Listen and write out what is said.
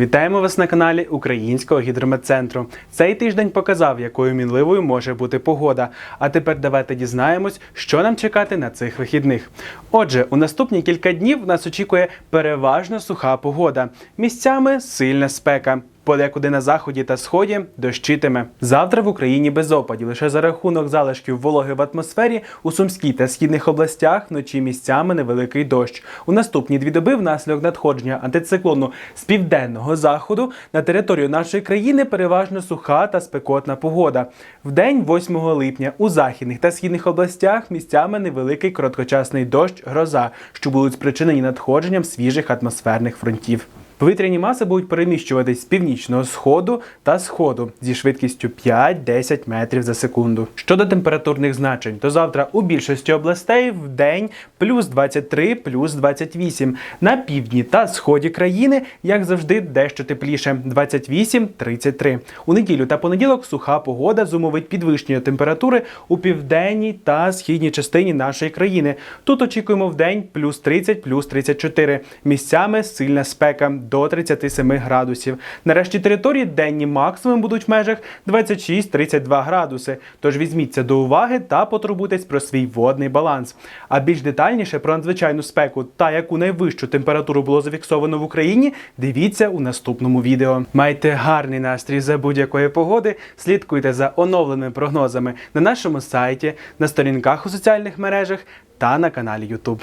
Вітаємо вас на каналі Українського гідрометцентру. Цей тиждень показав, якою мінливою може бути погода. А тепер давайте дізнаємось, що нам чекати на цих вихідних. Отже, у наступні кілька днів нас очікує переважно суха погода. Місцями сильна спека. Подекуди на заході та сході дощитиме. Завтра в Україні без опадів. Лише за рахунок залишків вологи в атмосфері у Сумській та східних областях вночі місцями невеликий дощ. У наступні дві доби внаслідок надходження антициклону з південного заходу на територію нашої країни переважно суха та спекотна погода. В день 8 липня у західних та східних областях місцями невеликий короткочасний дощ, гроза, що будуть спричинені надходженням свіжих атмосферних фронтів. Повітряні маси будуть переміщуватись з північного сходу та сходу зі швидкістю 5-10 метрів за секунду. Щодо температурних значень, то завтра у більшості областей в день плюс 23, плюс 28. На півдні та сході країни, як завжди, дещо тепліше 28-33. У неділю та понеділок суха погода зумовить підвищення температури у південній та східній частині нашої країни. Тут очікуємо в день плюс 30, плюс 34. Місцями сильна спека до 37 градусів. Нарешті території денні максимум будуть в межах 26-32 градуси. Тож візьміться до уваги та потурбуйтесь про свій водний баланс. А більш детальніше про надзвичайну спеку та яку найвищу температуру було зафіксовано в Україні, дивіться у наступному відео. Майте гарний настрій за будь-якої погоди. Слідкуйте за оновленими прогнозами на нашому сайті, на сторінках у соціальних мережах та на каналі YouTube.